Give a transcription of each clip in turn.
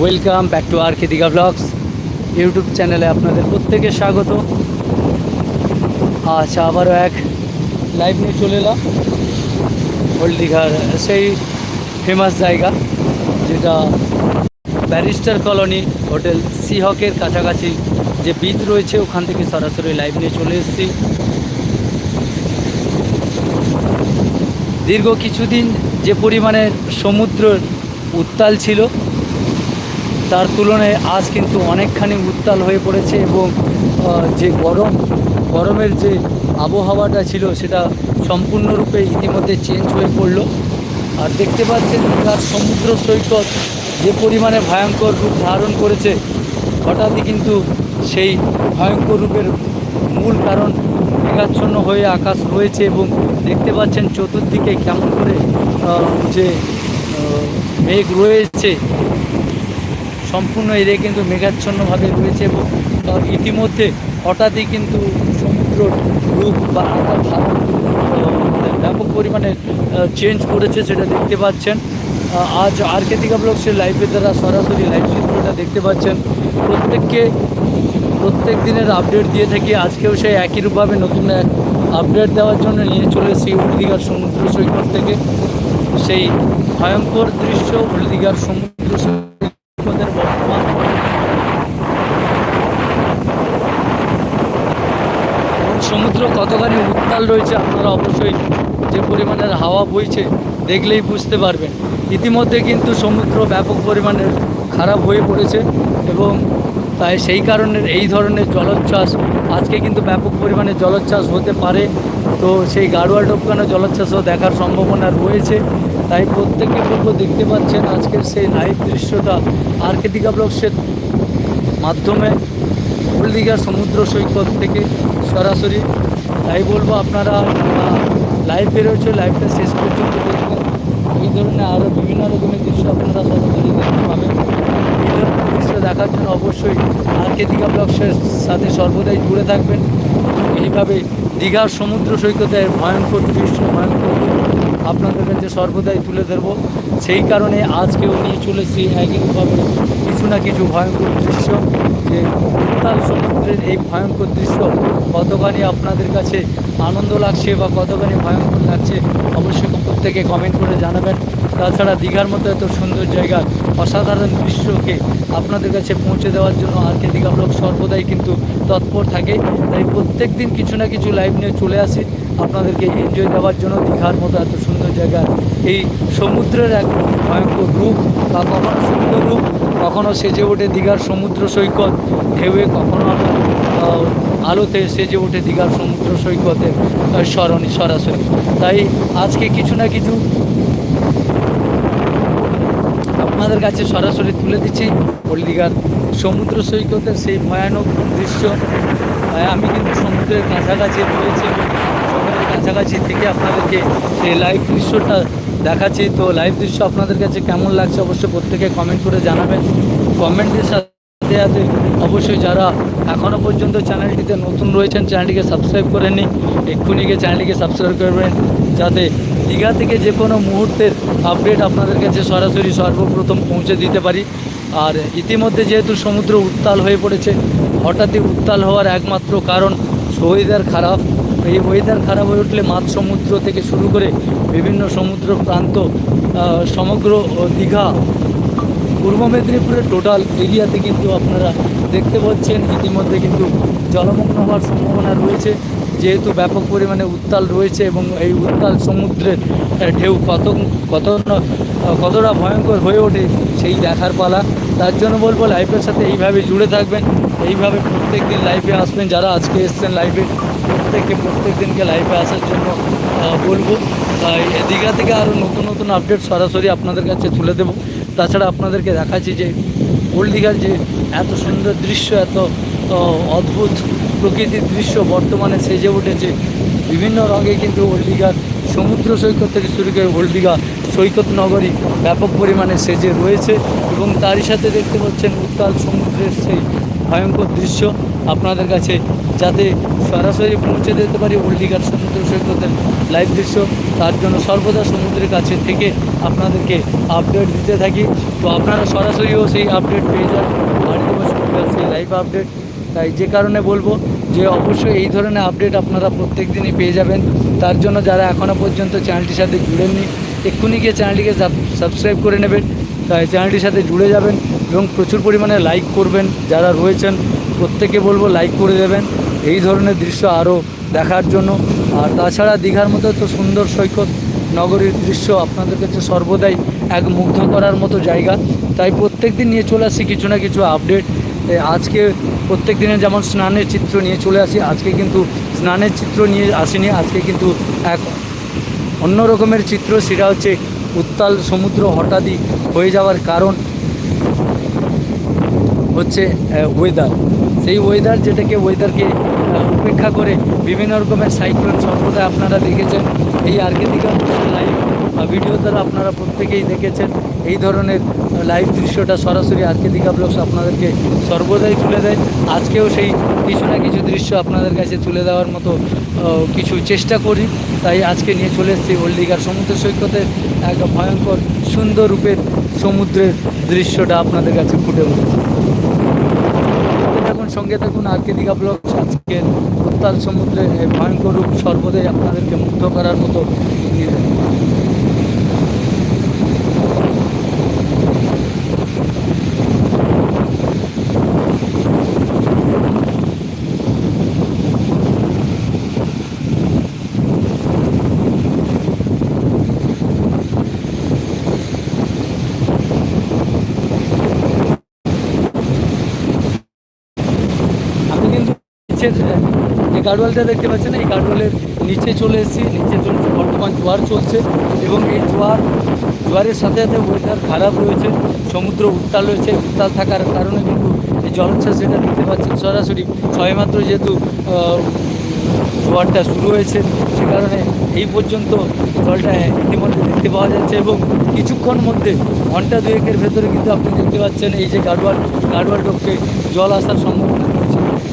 Welcome back to R K Digha blogs YouTube চ্যানেলে আপনাদের প্রত্যেকে স্বাগত। আচ্ছা আবারও এক লাইভ নিয়ে চলে এলাম। ওল্ড দীঘার সেই ফেমাস জায়গা, যেটা ব্যারিস্টার কলোনি হোটেল সিহকের কাছাকাছি যে বিচ রয়েছে, ওখান থেকে সরাসরি লাইভ নিয়ে চলে এসেছি। দীর্ঘ কিছুদিন যে পরিমাণে সমুদ্র উত্তাল ছিল তার তুলনায় আজ কিন্তু অনেকখানি উত্তাল হয়ে পড়েছে এবং যে গরম, গরমের যে আবহাওয়াটা ছিল সেটা সম্পূর্ণরূপে ইতিমধ্যে চেঞ্জ হয়ে পড়ল। আর দেখতে পাচ্ছেন তার সমুদ্র সৈকত যে পরিমাণে ভয়ঙ্কর রূপ ধারণ করেছে, হঠাৎই কিন্তু সেই ভয়ঙ্কর রূপের মূল কারণ মেঘাচ্ছন্ন হয়ে আকাশ রয়েছে এবং দেখতে পাচ্ছেন চতুর্দিকে কেমন করে যে মেঘ রয়েছে। সম্পূর্ণ এরিয়া কিন্তু মেঘাচ্ছন্নভাবে রয়েছে এবং ইতিমধ্যে হঠাৎই কিন্তু সমুদ্র রূপ বা আকার ব্যাপক পরিমাণে চেঞ্জ করেছে সেটা দেখতে পাচ্ছেন। আজ আর কে দিঘা ব্লগসের লাইভের দ্বারা সরাসরি লাইভ চিত্রটা দেখতে পাচ্ছেন। প্রত্যেককে প্রত্যেক দিনের আপডেট দিয়ে থাকি। আজকেও সেই একই রূপভাবে নতুন এক আপডেট দেওয়ার জন্য নিয়ে চলে এসেছি উল্দিঘার সমুদ্র সৈকত থেকে। সেই ভয়ঙ্কর দৃশ্য উল্দিঘার সমুদ্র সৈকতের বর্তমান সমুদ্র কতখানি উত্তাল রয়েছে আপনারা অবশ্যই যে পরিমাণের হাওয়া বইছে দেখলেই বুঝতে পারবেন। ইতিমধ্যে কিন্তু সমুদ্র ব্যাপক পরিমাণে খারাপ হয়ে পড়েছে এবং তাই সেই কারণে এই ধরনের জলোচ্ছ্বাস, আজকে কিন্তু ব্যাপক পরিমাণে জলোচ্ছ্বাস হতে পারে। তো সেই গাড়োয়াল টপকানো জলোচ্ছ্বাসও দেখার সম্ভাবনা রয়েছে। তাই প্রত্যেককে বলব, দেখতে পাচ্ছেন আজকের সেই লাইভ দৃশ্যটা আর কে দিঘা মাধ্যমে হলদিঘার সমুদ্র সৈকত থেকে সরাসরি। তাই বলব, আপনারা লাইভ বেরোচ্ছে লাইভটা শেষ পর্যন্ত দেখবেন এই ধরনের আরও বিভিন্ন রকমের দৃশ্য আপনারা সরাসরি দেখতে পাবেন। এই ধরনের দৃশ্য দেখার জন্য অবশ্যই আর কে দীঘা সাথে সর্বদাই জুড়ে থাকবেন। এইভাবে দীঘার সমুদ্র সৈকতের ভয়ঙ্কর দৃশ্য, ভয়ঙ্কর আপনাদের কাছে সর্বদাই তুলে ধরবো, সেই কারণে আজকেও নিয়ে চলেছি একইভাবে কিছু না কিছু ভয়ঙ্কর দৃশ্য। যে উত্তাল সমুদ্রের এই ভয়ঙ্কর দৃশ্য কতখানি আপনাদের কাছে আনন্দ লাগছে বা কতখানি ভয়ঙ্কর লাগছে অবশ্যই প্রত্যেকে কমেন্ট করে জানাবেন। তাছাড়া দীঘার মতো এত সুন্দর জায়গার অসাধারণ দৃশ্যকে আপনাদের কাছে পৌঁছে দেওয়ার জন্য আর কে দীঘা ব্লগ সর্বদাই কিন্তু তৎপর থাকে। তাই প্রত্যেক দিন কিছু না কিছু লাইভ নিয়ে চলে আসি। আপনাদেরকে এনজয় দেওয়ার জন্য দীঘার মতো এত সুন্দর জায়গা। এই সমুদ্রের এক ভয়ঙ্কর রূপ বা কখনো সুন্দর রূপ কখনো সেজে ওঠে দীঘার সমুদ্র সৈকত ঢেউয়ে কখনো আলোতে সেজে ওঠে দীঘার সমুদ্র সৈকতের স্মরণী সরাসরি। তাই আজকে কিছু না কিছু আপনাদের কাছে সরাসরি তুলে দিচ্ছি। হলদিঘার সমুদ্র সৈকতের সেই ভয়ানক দৃশ্য। আমি কিন্তু সমুদ্রের কাছাকাছি রয়েছি। কাছাকাছি থেকে আপনাদেরকে এই লাইভ দৃশ্যটা দেখাচ্ছি। তো লাইভ দৃশ্য আপনাদের কাছে কেমন লাগছে অবশ্যই প্রত্যেকে কমেন্ট করে জানাবেন। কমেন্টের সাথে সাথে অবশ্যই যারা এখনও পর্যন্ত চ্যানেলটিতে নতুন রয়েছেন চ্যানেলটিকে সাবস্ক্রাইব করেননি, এক্ষুনি গিয়ে চ্যানেলটিকে সাবস্ক্রাইব করবেন। যাতে দীঘা থেকে যে কোনো মুহূর্তের আপডেট আপনাদের কাছে সরাসরি সর্বপ্রথম পৌঁছে দিতে পারি। আর ইতিমধ্যে যেহেতু সমুদ্র উত্তাল হয়ে পড়েছে, হঠাৎই উত্তাল হওয়ার একমাত্র কারণ ওয়েদার খারাপ এই ওয়েদার খারাপ হয়ে উঠলে মাঝ সমুদ্র থেকে শুরু করে বিভিন্ন সমুদ্র প্রান্ত সমগ্র দীঘা, পূর্ব মেদিনীপুরের টোটাল এরিয়াতে কিন্তু আপনারা দেখতে পাচ্ছেন। ইতিমধ্যে কিন্তু জলমগ্ন হওয়ার সম্ভাবনা রয়েছে। যেহেতু ব্যাপক পরিমাণে উত্তাল রয়েছে এবং এই উত্তাল সমুদ্রের ঢেউ কত কত কতটা ভয়ঙ্কর হয়ে ওঠে সেই দেখার পালা। তার জন্য বলব লাইফের সাথে এইভাবে জুড়ে থাকবেন। এইভাবে প্রত্যেক দিন লাইফে আসবেন। যারা আজকে এসছেন লাইভে প্রত্যেককে প্রত্যেক দিনকে লাইভে আসার জন্য বলব। তাই দীঘা থেকে আরও নতুন নতুন আপডেট সরাসরি আপনাদের কাছে তুলে দেবো। তাছাড়া আপনাদেরকে দেখাচ্ছি যে ওল্ড দীঘার যে এত সুন্দর দৃশ্য, এত অদ্ভুত প্রকৃতির দৃশ্য বর্তমানে সেজে উঠেছে। বিভিন্ন রঙে কিন্তু ওল্ড দীঘার সমুদ্র সৈকত থেকে শুরু করে ওল্ড দীঘা সৈকত নগরী ব্যাপক পরিমাণে সেজে রয়েছে এবং তারই সাথে দেখতে পাচ্ছেন উত্তাল সমুদ্রের সেই ভয়ঙ্কর দৃশ্য। আপনাদের কাছে যাতে সরাসরি পৌঁছে দিতে পারি ওল্ড দীঘার সমুদ্র সৈকতের লাইভ দৃশ্য। তার জন্য সর্বদা সমুদ্রের কাছে থেকে আপনাদেরকে আপডেট দিতে থাকি। তো আপনারা সরাসরিও সেই আপডেট পেয়ে যান। বাড়িতে বসে সেই লাইভ আপডেট তাই যে কারণে বলব যে অবশ্যই এই ধরনের আপডেট আপনারা প্রত্যেক দিনই পেয়ে যাবেন। তার জন্য যারা এখনও পর্যন্ত চ্যানেলটির সাথে জুড়েননি, এক্ষুনি গিয়ে চ্যানেলটিকে সাবস্ক্রাইব করে নেবেন। তাই চ্যানেলটির সাথে জুড়ে যাবেন এবং প্রচুর পরিমাণে লাইক করবেন। যারা রয়েছেন প্রত্যেকে বলব লাইক করে দেবেন। এই ধরনের দৃশ্য আরও দেখার জন্য। আর তাছাড়া দীঘার মতো তো সুন্দর সৈকত নগরীর দৃশ্য আপনাদের কাছে সর্বদাই এক মুগ্ধ করার মতো জায়গা। তাই প্রত্যেক দিন নিয়ে চলে আসি কিছু না কিছু আপডেট। আজকে প্রত্যেক দিনে যেমন স্নানের চিত্র নিয়ে চলে আসি, আজকে কিন্তু স্নানের চিত্র নিয়ে আসিনি, আজকে কিন্তু এক অন্য রকমের চিত্র, সেটা হচ্ছে উত্তাল সমুদ্র হঠাৎই হয়ে যাওয়ার কারণ হচ্ছে ওয়েদার সেই ওয়েদার যেটাকে ওয়েদারকে উপেক্ষা করে বিভিন্ন রকমের সাইক্লোন সর্বদা আপনারা দেখেছেন। এই আর্কেদিকা লাইভ ভিডিও দ্বারা আপনারা প্রত্যেকেই দেখেছেন। এই ধরনের লাইভ দৃশ্যটা সরাসরি আর্কেদিকা ব্লগস আপনাদেরকে সর্বদাই তুলে দেয়। আজকেও সেই কিছু না কিছু দৃশ্য আপনাদের কাছে তুলে দেওয়ার মতো কিছু চেষ্টা করি। তাই আজকে নিয়ে চলে এসেছি ওল্ড সমুদ্র সৈকতের এক ভয়ঙ্কর সুন্দর রূপের সমুদ্রের দৃশ্যটা আপনাদের কাছে ফুটে উঠেছে। সঙ্গে থাকুন আরকে দীঘা ব্লগ আজকের উত্তাল সমুদ্রের ভয়ঙ্কর রূপ সর্বদাই আপনাদেরকে মুগ্ধ করার মতো নিয়ে যাবে। আমি কিন্তু নিচের যে গাডওয়ালটা দেখতে পাচ্ছেন, এই গাডওয়ালের নিচে চলে এসেছি, নিচে চলছে বর্তমান জোয়ার চলছে এবং এই জোয়ার, জোয়ারের সাথে সাথে ওয়েদার খারাপ রয়েছে, সমুদ্র উত্তাল রয়েছে, উত্তাল থাকার কারণে কিন্তু এই জলোচ্ছ্বাস যেটা দেখতে পাচ্ছেন সরাসরি সবেমাত্র যেহেতু জোয়ারটা শুরু হয়েছে, সে কারণে এই পর্যন্ত জলটা ইতিমধ্যে দেখতে পাওয়া যাচ্ছে এবং কিছুক্ষণ মধ্যে, ঘণ্টা দুয়েকের ভেতরে কিন্তু আপনি দেখতে পাচ্ছেন এই যে গাডওয়াল গাডওয়াল ডোককে জল আসার সম্ভাবনা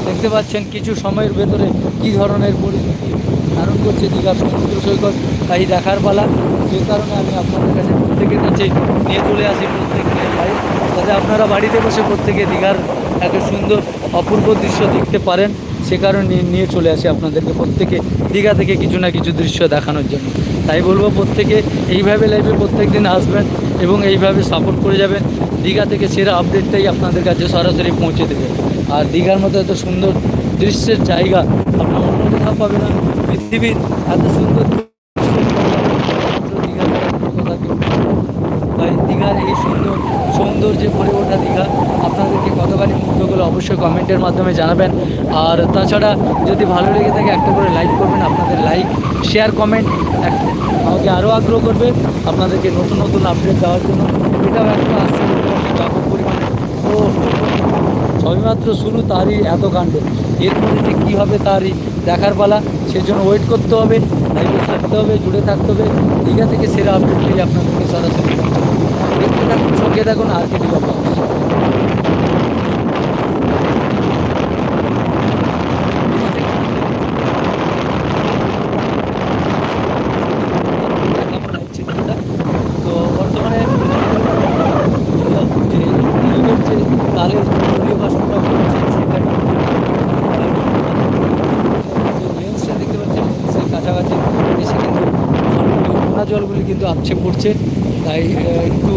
দেখতে পাচ্ছেন কিছু সময়ের ভেতরে কী ধরনের পরিস্থিতি ধারণ করছে দীঘার সমুদ্র সৈকত তাই দেখার পালা। যে কারণে আমি আপনাদের কাছে প্রত্যেকের কাছে নিয়ে চলে আসি প্রত্যেককে। লাইভ যাতে আপনারা বাড়িতে বসে প্রত্যেকে দীঘার একটা সুন্দর অপূর্ব দৃশ্য দেখতে পারেন, সে কারণে নিয়ে- চলে আসি আপনাদেরকে প্রত্যেকে দীঘা থেকে কিছু না কিছু দৃশ্য দেখানোর জন্য। তাই বলব প্রত্যেকে এইভাবে লাইভে প্রত্যেক দিন আসবেন এবং এইভাবে সাপোর্ট করে যাবেন। দীঘা থেকে সেরা আপডেটটাই আপনাদের কাছে সরাসরি পৌঁছে দেবে। আর দীঘার মতো এত সুন্দর দৃশ্যের জায়গা আপনার অন্য কোথাও পাবে না। পৃথিবীর এত সুন্দর। তাই দীঘার এই সুন্দর সৌন্দর্যে ভরে ওঠা দীঘা, আপনাদেরকে কতখানি মুগ্ধ করলে অবশ্যই কমেন্টের মাধ্যমে জানাবেন। আর তাছাড়া যদি ভালো লেগে থাকে একটা করে লাইক করবেন, আপনাদের লাইক শেয়ার কমেন্ট আমাকে আরও আগ্রহ করবে আপনাদেরকে নতুন নতুন আপডেট দেওয়ার জন্য। এটাও একটা আসছে সবেমাত্র শুরু তারই এত কাণ্ড। এর মধ্যে কী হবে তারই দেখার পালা, সেজন্য ওয়েট করতে হবে লাইভে থাকতে হবে, জুড়ে থাকতে হবে। দীঘা থেকে সেরা আপডেট পেয়ে আপনাদেরকে সরাসরি দেবো। দেখতে থাকুন, সঙ্গে থাকুন, আর কি দীঘা ব্লগ। কেমন লাগছে চিত্রটা? তো বর্তমানে যে যুগের যে কালের জলীয় বাষ্পটা হচ্ছে সেটা যে লেন্সটা দেখতে পাচ্ছেন লেন্সের কাছাকাছি এসে কিন্তু জলগুলি নোনা আপছে পড়ছে তাই একটু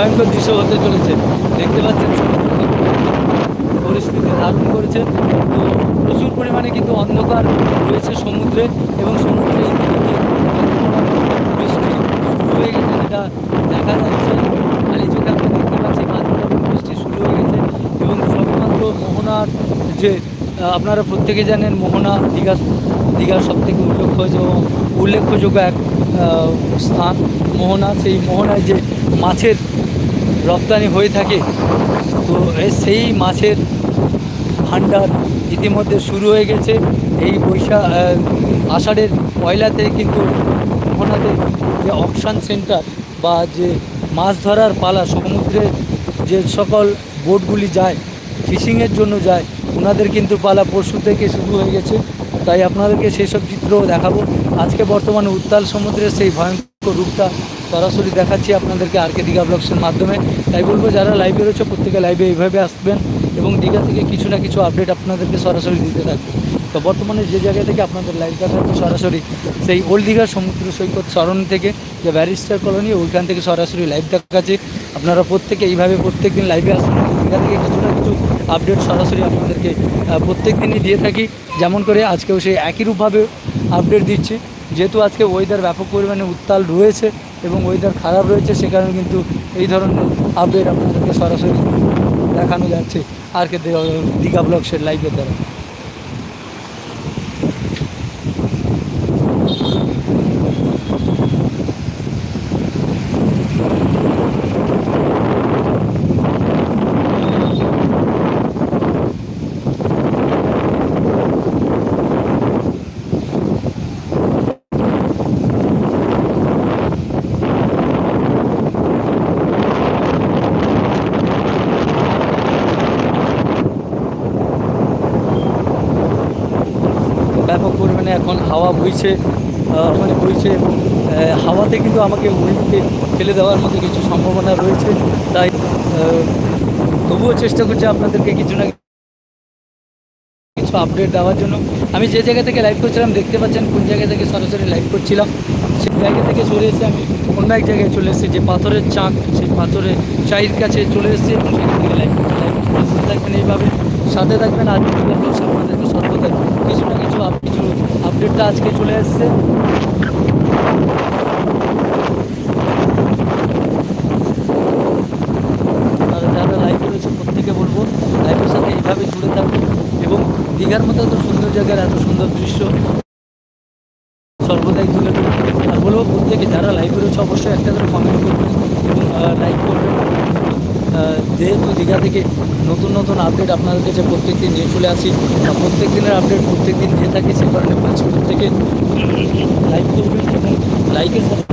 ভয়ঙ্কর দৃশ্য হতে চলেছে। দেখতে পাচ্ছেন? পরিস্থিতি ধারণ করেছে। তো প্রচুর পরিমাণে কিন্তু অন্ধকার রয়েছে সমুদ্রে এবং সমুদ্রে বৃষ্টি শুরু হয়ে গেছে যেটা দেখা যাচ্ছে। খালি চোখে আমরা দেখতে পাচ্ছি মাঝ বৃষ্টি শুরু হয়ে গেছে এবং সবেমাত্র মোহনার যে আপনারা প্রত্যেকে জানেন মোহনা দীঘা দীঘার সবথেকে উল্লেখ্য উল্লেখযোগ্য এক স্থান। মোহনা, সেই মোহনায় যে মাছের রপ্তানি হয়ে থাকে। তো সেই মাছের ভাণ্ডার ইতিমধ্যে শুরু হয়ে গেছে। এই বৈশাখ আষাঢ়ের পয়লাতে কিন্তু মোহনাতে যে অকশান সেন্টার বা যে মাছ ধরার পালা, সমুদ্রে যে সকল বোটগুলি যায়, ফিশিংয়ের জন্য যায় ওনাদের কিন্তু পালা পরশু থেকে শুরু হয়ে গেছে। তাই আপনাদেরকে সেই সব চিত্রও দেখাবো। আজকে বর্তমানে উত্তাল সমুদ্রের সেই ভয়ঙ্কর রূপটা সরাসরি দেখাচ্ছি আপনাদেরকে আর কে দীঘা ব্লগসের মাধ্যমে। তাই বলব, যারা লাইভে রয়েছে, প্রত্যেকে লাইভে এইভাবে আসবেন এবং দীঘা থেকে কিছু না কিছু আপডেট আপনাদেরকে সরাসরি দিতে থাকবে। তো বর্তমানে যে জায়গা থেকে আপনাদের লাইভ দেখাচ্ছে সরাসরি, সেই ওল্ড দীঘার সমুদ্র সৈকত সরণ থেকে, যে ব্যারিস্টার কলোনি ওইখান থেকে সরাসরি লাইভ দেখাচ্ছে। আপনারা প্রত্যেকে এইভাবে প্রত্যেক দিন লাইভে আসুন। দীঘা থেকে কিছু না কিছু আপডেট সরাসরি আপনাদেরকে প্রত্যেক দিনই দিয়ে থাকি। যেমন করে আজকেও সেই একই রূপভাবে আপডেট দিচ্ছি। যেহেতু আজকে ওয়েদার ব্যাপক পরিমাণে উত্তাল রয়েছে এবং ওয়েদার খারাপ রয়েছে, সে কারণে কিন্তু এই ধরনের আপডেট আপনাদেরকে সরাসরি দেখানো যাচ্ছে। আর কে দীঘা ব্লগসের লাইভের দ্বারা ব্যাপক পরিমাণে এখন হাওয়া বইছে মানে বইছে এবং হাওয়াতে কিন্তু আমাকে উল্টে ফেলে দেওয়ার মতো কিছু সম্ভাবনা রয়েছে। তাই তবুও চেষ্টা করছি আপনাদেরকে কিছু না কিছু আপডেট দেওয়ার জন্য। আমি যে জায়গা থেকে লাইভ করছিলাম, দেখতে পাচ্ছেন কোন জায়গা থেকে সরাসরি লাইভ করছিলাম। সেই জায়গা থেকে চলে এসে আমি অন্য এক জায়গায় চলে এসেছি, যে পাথরের চাঁক, সেই পাথরের চাইর কাছে চলে এসেছি এবং সেখান থেকে লাইভ লাইভ থাকবেন এইভাবে সাথে থাকবেন, আর আপনাদেরকে সর্বদা কিছু না আপ- কিছু আপডেটটা আজকে চলে এসছে যারা লাইভে রয়েছে প্রত্যেকে বলব লাইভের সাথে এইভাবে জুড়ে থাকবে এবং দীঘার মতো এত সুন্দর জায়গার এত সুন্দর দৃশ্য সর্বদাই তুলে ধরবে আর বলব, প্রত্যেকে যারা লাইভে রয়েছে অবশ্যই একটা করে কমেন্ট করবেন এবং লাইক করবেন যেহেতু দীঘা থেকে নতুন নতুন আপডেট আপনাদের কাছে প্রত্যেক দিন নিয়ে চলে আসি প্রত্যেক দিনের আপডেট প্রত্যেক দিন দিয়ে থাকি, সে কারণে বলছি প্রত্যেকে লাইক করবেন এবং লাইকের সাথে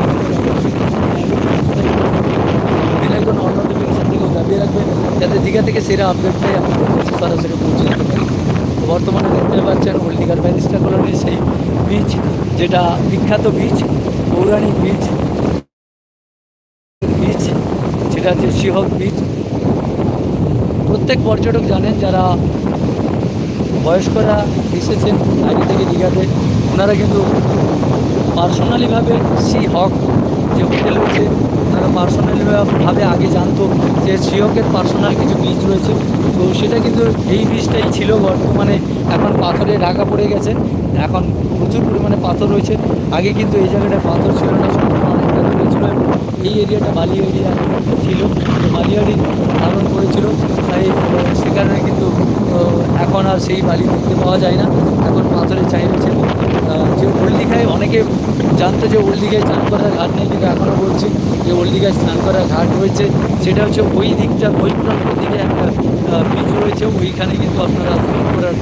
বেলাইকন অন নোটিফিকেশন থেকেও দাবিয়ে রাখবেন, যাতে দীঘা থেকে সেরা আপডেটটাই আপনাদের সরাসরি পৌঁছে যেতে পারে। বর্তমানে দেখতে পাচ্ছেন ওল্ড দীঘার ব্যারিস্টার কলোনির সেই বিচ যেটা বিখ্যাত বিচ পৌরাণিক বিচ হচ্ছে শিহক বিচ প্রত্যেক পর্যটক জানেন যারা বয়স্করা এসেছেন আগে থেকে দীঘাতে, ওনারা কিন্তু পার্সোনালিভাবে সি হক যে হোটেল রয়েছে, ওনারা পার্সোনালিভাবে আগে জানতো যে সিহকের পার্সোনাল কিছু বীজ রয়েছে। তো সেটা কিন্তু এই বীজটাই ছিল বর্তমানে। এখন পাথরে ঢাকা পড়ে গেছে। এখন প্রচুর পরিমাণে পাথর রয়েছে। আগে কিন্তু এই জায়গাটায় পাথর ছিল না ছিল এবং এই এরিয়াটা বালি এরিয়া ছিল। বালিয়াড়ি ধারণ করেছিল। তাই আহ, সে কারণে কিন্তু এখন আর সেই বালি দেখতে পাওয়া যায় না। এখন পাথরের এবং আহ, যে ওল্ড দীঘায় অনেকে জানতো যে ওল্ড দীঘায় স্নান করার ঘাট নেই কিন্তু এখনও বলছি যে ওল্ড দীঘায় স্নান করার ঘাট রয়েছে। সেটা হচ্ছে ওই দিকটা ওই দিকে একটা বীজ রয়েছে। ওইখানে কিন্তু আপনারা স্নান করার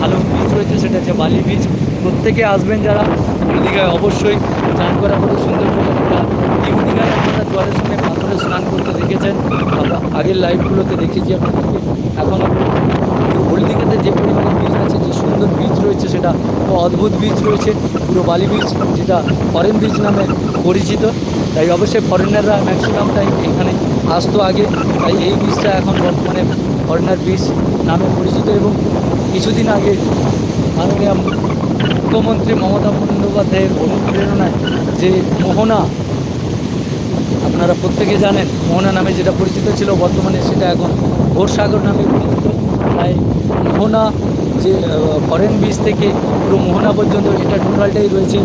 ভালো বীজ রয়েছে। সেটা হচ্ছে বালি বীচ প্রত্যেকে আসবেন যারা দীঘায় অবশ্যই স্নান করা কত সুন্দর দীঘায় আপনারা জোয়ারের সঙ্গে পাথরে স্নান করতে দেখেছেন। আগের লাইভগুলোতে দেখেছি আপনাদেরকে। এখন হলদিঘাতে যে পরিমাণে বীজ আছে, যে সুন্দর বীজ রয়েছে সেটা অদ্ভুত বীজ রয়েছে। পুরো বালি বীজ যেটা ফরেন বীজ নামে পরিচিত। তাই অবশ্যই ফরেনাররা ম্যাক্সিমাম টাইম এখানে আসতো আগে। তাই এই বীজটা এখন বর্তমানে ফরেনার বীজ নামে পরিচিত এবং কিছুদিন আগে মাননীয় মুখ্যমন্ত্রী মমতা বন্দ্যোপাধ্যায়ের অনুপ্রেরণায় যে মোহনা আপনারা প্রত্যেকে জানেন মোহনা নামে যেটা পরিচিত ছিল বর্তমানে সেটা এখন ঘোরসাগর নামে পরিচিত। তাই মোহনা যে ফরেন বীজ থেকে পুরো মোহনা পর্যন্ত এটা টোটালটাই রয়েছে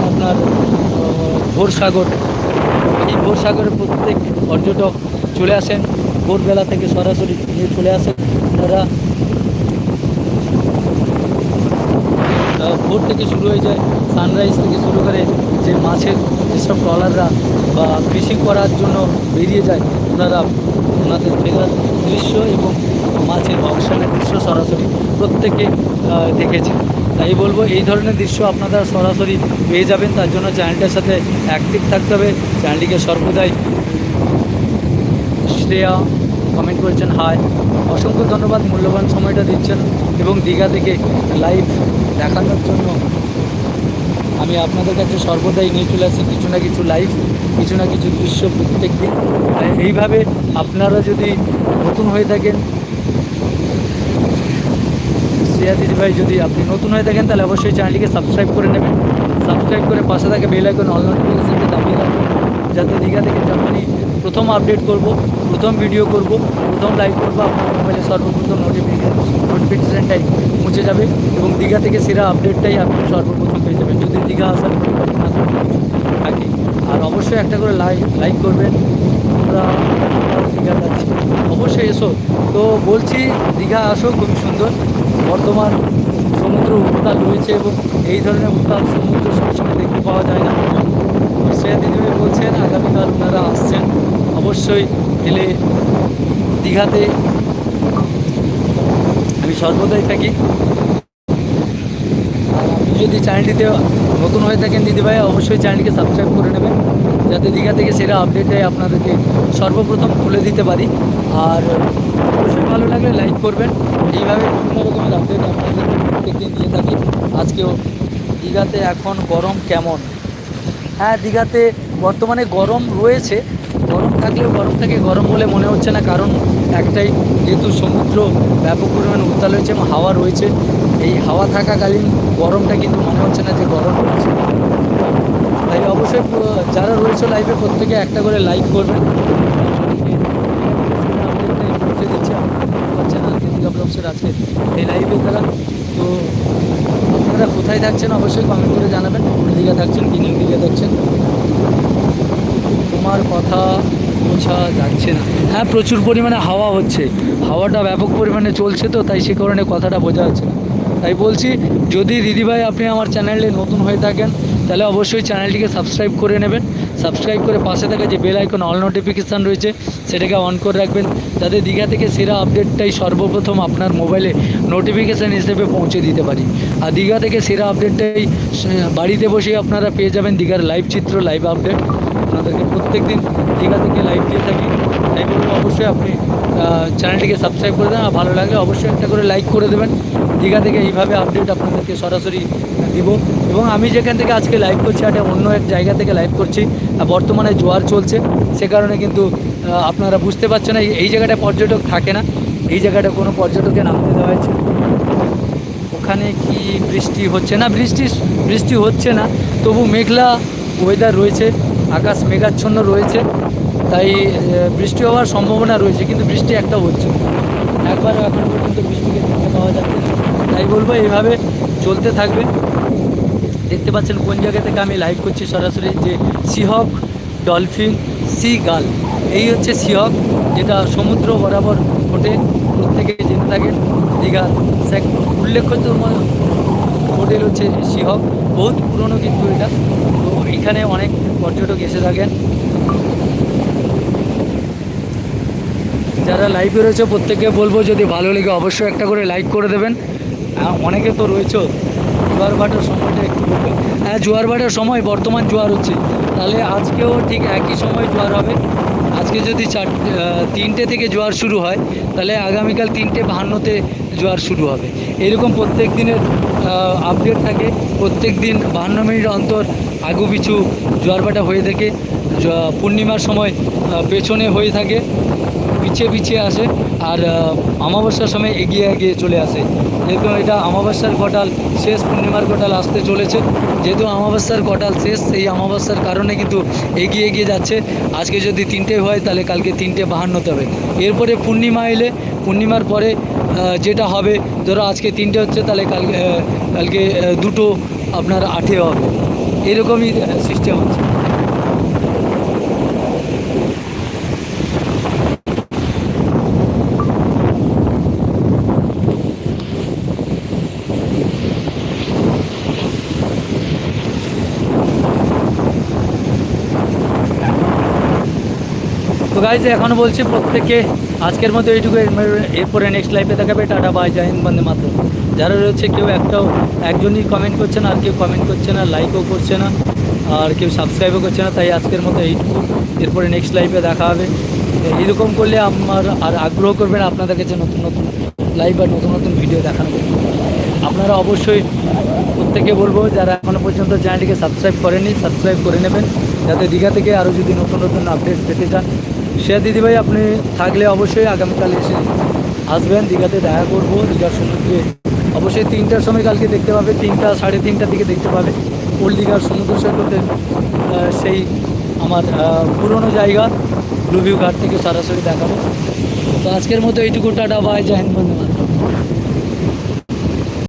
আপনার আহ, ঘোরসাগর। এই ঘোরসাগরে প্রত্যেক পর্যটক চলে আসেন ভোরবেলা থেকে সরাসরি চলে আসেন। আপনারা ভোর থেকে শুরু হয়ে যায় সানরাইজ থেকে শুরু করে যে মাছের যেসব ট্রলাররা বা ফিশিং করার জন্য বেরিয়ে যায়, ওনারা ওনাদের ফেরার দৃশ্য এবং মাছের অকশনের দৃশ্য সরাসরি প্রত্যেকে দেখেছে। তাই বলব, এই ধরনের দৃশ্য আপনারা সরাসরি পেয়ে যাবেন, তার জন্য চ্যানেলটার সাথে অ্যাক্টিভ থাকতে হবে। চ্যানেলটিকে সর্বদাই শ্রেয়া কমেন্ট করেছেন হাই অসংখ্য ধন্যবাদ, মূল্যবান সময়টা দিচ্ছেন এবং দীঘা থেকে লাইভ দেখানোর জন্য আমি আপনাদের কাছে সর্বদাই নিয়ে চলে আসি কিছু না কিছু লাইভ কিছু না কিছু দৃশ্য প্রত্যেক দিন। এইভাবে আপনারা যদি নতুন হয়ে থাকেন, শ্রেয়া দিদিভাই যদি আপনি নতুন হয়ে থাকেন, তাহলে অবশ্যই চ্যানেলটিকে সাবস্ক্রাইব করে নেবেন। সাবস্ক্রাইব করে পাশে থাকে বেল আইকন নোটিফিকেশনকে দাবিয়ে রাখবেন। যাতে দীঘা থেকে যখনই প্রথম আপডেট করব প্রথম ভিডিও করব, প্রথম লাইভ করব, আপনার মোবাইলে সর্বপ্রথম নোটিফিকেশন নোটিফিকেশানটাই মুছে যাবে এবং দীঘা থেকে সেরা আপডেটটাই আপনি সর্বপ্রথম পেয়ে যাবেন। যদি দীঘা আসার পরিকল্পনা থাকে। আর অবশ্যই একটা করে লাইক লাইক করবেন। আমরা দীঘা যাচ্ছি। অবশ্যই এসো। তো বলছি, দীঘা আসো, খুবই সুন্দর। বর্তমান সমুদ্র উত্তাল রয়েছে এবং এই ধরনের উত্তাল সমুদ্র সবসময় দেখতে পাওয়া যায় না। শ্রেয়া দিদিভাই বলছেন, আগামীকাল ওনারা আসছেন। অবশ্যই এলে দীঘাতে আমি সর্বদাই থাকি। আপনি যদি চ্যানেলটিতে নতুন হয়ে থাকেন দিদিভাই অবশ্যই চ্যানেলটিকে সাবস্ক্রাইব করে নেবেন। যাতে দীঘা থেকে সেরা আপডেটটাই আপনাদেরকে সর্বপ্রথম তুলে দিতে পারি। আর অবশ্যই ভালো লাগলে লাইক করবেন। এইভাবে বিভিন্ন রকমের আপডেট আপনাদেরকে প্রত্যেকদিন দিয়ে থাকি। আজকেও দীঘাতে এখন গরম কেমন? হ্যাঁ দীঘাতে বর্তমানে গরম রয়েছে। থাকলেও গরম থেকে, গরম বলে মনে হচ্ছে না, কারণ একটাই যেহেতু সমুদ্র ব্যাপক পরিমাণে উত্তাল হয়েছে এবং হাওয়া রয়েছে, এই হাওয়া থাকাকালীন গরমটা কিন্তু মনে হচ্ছে না যে গরম রয়েছে। তাই অবশ্যই যারা রয়েছে লাইভে প্রত্যেকে একটা করে লাইক করবেন। আজকে এই লাইভের দ্বারা তো আপনারা কোথায় থাকছেন অবশ্যই কমেন্ট করে জানাবেন, কোন দিকে থাকছেন, কি নিউ দিকে থাকছেন। তোমার কথা বোঝা যাচ্ছে না। হ্যাঁ প্রচুর পরিমাণে হাওয়া হচ্ছে। হাওয়াটা ব্যাপক পরিমাণে চলছে তো, তাই সে কারণে কথাটা বোঝা যাচ্ছে না। তাই বলছি, যদি দিদিভাই আপনি আমার চ্যানেলে নতুন হয়ে থাকেন, তাহলে অবশ্যই চ্যানেলটিকে সাবস্ক্রাইব করে নেবেন। সাবস্ক্রাইব করে পাশে থাকা যে বেল আইকন অল নোটিফিকেশান রয়েছে, সেটাকে অন করে রাখবেন। যাতে দীঘা থেকে সেরা আপডেটটাই সর্বপ্রথম আপনার মোবাইলে নোটিফিকেশান হিসেবে পৌঁছে দিতে পারি। আর দীঘা থেকে সেরা আপডেটটাই বাড়িতে বসেই আপনারা পেয়ে যাবেন দীঘার লাইভ চিত্র লাইভ আপডেট আপনাদেরকে প্রত্যেক দিন দীঘা থেকে লাইভ দিয়ে থাকি। তাই অবশ্যই আপনি চ্যানেলটিকে সাবস্ক্রাইব করে দেন আর ভালো লাগলে অবশ্যই একটা করে লাইক করে দেবেন। দীঘা থেকে এইভাবে আপডেট আপনাদেরকে সরাসরি দিব। এবং আমি যেখান থেকে আজকে লাইভ করছি, একটা অন্য এক জায়গা থেকে লাইভ করছি বর্তমানে জোয়ার চলছে, সে কারণে কিন্তু আপনারা বুঝতে পারছেন এই- জায়গাটায় পর্যটক থাকে না, এই জায়গাটা কোনো পর্যটককে নামতে দেওয়া হয়েছে। ওখানে কি বৃষ্টি হচ্ছে না? বৃষ্টি বৃষ্টি হচ্ছে না, তবু মেঘলা ওয়েদার রয়েছে, আকাশ মেঘাচ্ছন্ন রয়েছে, তাই বৃষ্টি হওয়ার সম্ভাবনা রয়েছে, কিন্তু বৃষ্টি একটাও হচ্ছে একবার এখন পর্যন্ত বৃষ্টিকে দেখতে পাওয়া যাচ্ছে তাই বলব, এইভাবে চলতে থাকবে। দেখতে পাচ্ছেন কোন জায়গা থেকে আমি লাইভ করছি সরাসরি যে সিহক ডলফিন সি গাল। এই হচ্ছে সিহক, যেটা সমুদ্র বরাবর ওঠে প্রত্যেকে জেনে থাকেন দীঘার স্যাক উল্লেখ্য হোটেল হচ্ছে সিহক, বহুত পুরনো কিন্তু এটা। তো এখানে অনেক পর্যটক এসে থাকেন। যারা লাইভে রয়েছে, প্রত্যেককে বলব, যদি ভালো লেগে, অবশ্যই একটা করে লাইক করে দেবেন। অনেকে তো রয়েছে জোয়ার ভাটার সময়টা একটু বলবেন হ্যাঁ জোয়ার ভাটার সময়, বর্তমান জোয়ার হচ্ছে। তাহলে আজকেও ঠিক একই সময় জোয়ার হবে। আজকে যদি চার তিনটে থেকে জোয়ার শুরু হয়, তাহলে আগামীকাল তিনটে বাহান্নতে জোয়ার শুরু হবে। এরকম প্রত্যেক দিনের আপডেট থাকে। প্রত্যেক দিন বাহান্ন মিনিট অন্তর আগু পিছু জোয়ার ভাটা হয়ে থাকে। পূর্ণিমার সময় পেছনে হয়ে থাকে। পিছিয়ে পিছিয়ে আসে আর অমাবস্যার সময় এগিয়ে এগিয়ে চলে আসে। যেহেতু এটা অমাবস্যার কটাল, শেষ পূর্ণিমার কটাল আসতে চলেছে। যেহেতু অমাবস্যার কটাল শেষ সেই অমাবস্যার কারণে কিন্তু এগিয়ে এগিয়ে যাচ্ছে। আজকে যদি তিনটে হয়, তাহলে কালকে তিনটে বাহান্নতে হবে। এরপরে পূর্ণিমা এলে, পূর্ণিমার পরে যেটা হবে, ধরো আজকে তিনটে হচ্ছে, তাহলে কালকে কালকে দুটো আপনার আঠে হবে। এরকমই সিস্টেম আছে। গাইজ এখনও বলছি প্রত্যেককে আজকের মতো এইটুকু এরপরে নেক্সট লাইফে দেখাবে। টাটা বাই জয় হিন্দ, বন্দে মাত্র যারা রয়েছে, কেউ একটাও, একজনই কমেন্ট করছে না, আর কেউ কমেন্ট করছে না লাইকও করছে না, আর কেউ সাবস্ক্রাইবও করছে না, তাই আজকের মতো এইটুকু। এরপরে নেক্সট লাইফে দেখা হবে। এইরকম করলে আমার আর আগ্রহ করবেন আপনাদের কাছে নতুন নতুন লাইভ আর নতুন নতুন ভিডিও দেখানো। আপনারা অবশ্যই প্রত্যেকে বলব, যারা এখনও পর্যন্ত চ্যানেলটিকে সাবস্ক্রাইব করেনি সাবস্ক্রাইব করে নেবেন। যাতে দীঘা থেকে আরও যদি নতুন নতুন আপডেট পেতে চান সে দিদিভাই আপনি থাকলে অবশ্যই আগামীকাল এসে আসবেন, দীঘাতে দেখা করব, দীঘার সমুদ্রে অবশ্যই তিনটার সময় কালকে দেখতে পাবে, তিনটা, সাড়ে তিনটার দিকে দেখতে পাবে। ওল্ড দীঘার সমুদ্র সৈকতের সেই আমার পুরনো জায়গা, ব্লুভিউ ঘাট থেকে সরাসরি দেখাবো। তো আজকের মতো এইটুকু, টাটা বাই জাহিন বন্ধু